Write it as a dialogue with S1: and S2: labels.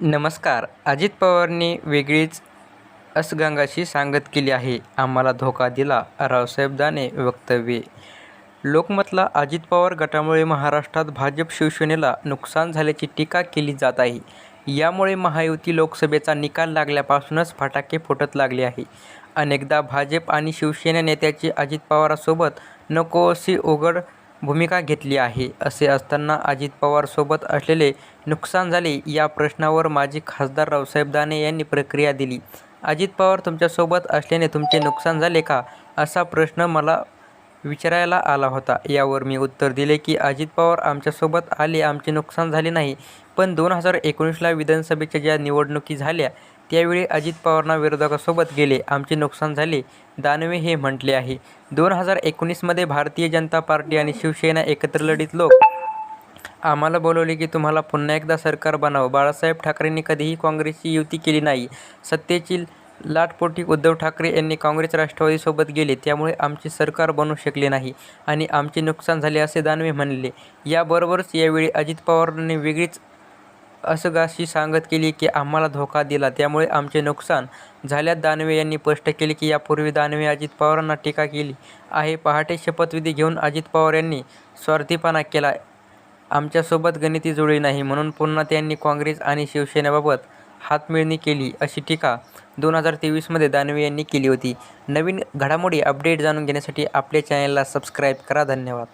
S1: नमस्कार. अजित पवारांनी वेगळीच असगंगाशी सांगत केली आहे. आम्हाला धोका दिला रावसाहेब दाने वक्तव्ये. लोकमतला अजित पवार गटामुळे महाराष्ट्रात भाजप शिवसेनेला नुकसान झाल्याची टीका केली जात आहे. यामुळे महायुती लोकसभेचा निकाल लागल्यापासूनच फटाके फुटत लागले आहे. अनेकदा भाजप आणि शिवसेना नेत्याची अजित पवारासोबत नको अशी उघड भूमिका घेतली आहे. असे असताना अजित पवारसोबत असलेले नुकसान झाले या प्रश्नावर माजी खासदार रावसाहेब दानवे यांनी प्रतिक्रिया दिली. अजित पवार तुमच्यासोबत असल्याने तुमचे नुकसान झाले का? असा प्रश्न मला विचारायला आला होता. यावर मी उत्तर दिले की अजित पवार आमच्यासोबत आले आमचे नुकसान झाले नाही पण दोन हजार एकोणीसला विधानसभेच्या ज्या निवडणुकी झाल्या त्यावेळी अजित पवारांना विरोधकासोबत गेले. आमचे नुकसान झाले दानवे हे म्हटले आहे. दोन हजार एकोणीसमध्ये भारतीय जनता पार्टी आणि शिवसेना एकत्र लढीत लोक आम्हाला बोलवले की तुम्हाला पुन्हा एकदा सरकार बनावं. बाळासाहेब ठाकरेंनी कधीही काँग्रेसची युती केली नाही. सत्तेची लाटपोटी उद्धव ठाकरे यांनी काँग्रेस राष्ट्रवादीसोबत गेले. त्यामुळे आमचे सरकार बनू शकले नाही आणि आमचे नुकसान झाले असे दानवे म्हणले. याबरोबरच यावेळी अजित पवारांनी वेगळीच असगाशी सांगत केली की आम्हाला धोका दिला. त्यामुळे आमचे नुकसान झाल्यात. दानवे यांनी स्पष्ट केले की यापूर्वी दानवे अजित पवारांना टीका केली आहे. पहाटे शपथविधी घेऊन अजित पवार यांनी स्वार्थीपणा केला. आमच्यासोबत गणिती जुळली नाही म्हणून पुन्हा त्यांनी काँग्रेस आणि शिवसेनेबाबत हातमिळणी केली अशी टीका दोन हजार तेवीसमध्ये दानवे यांनी केली होती. नवीन घडामोडी अपडेट जाणून घेण्यासाठी आपल्या चॅनलला सबस्क्राईब करा. धन्यवाद.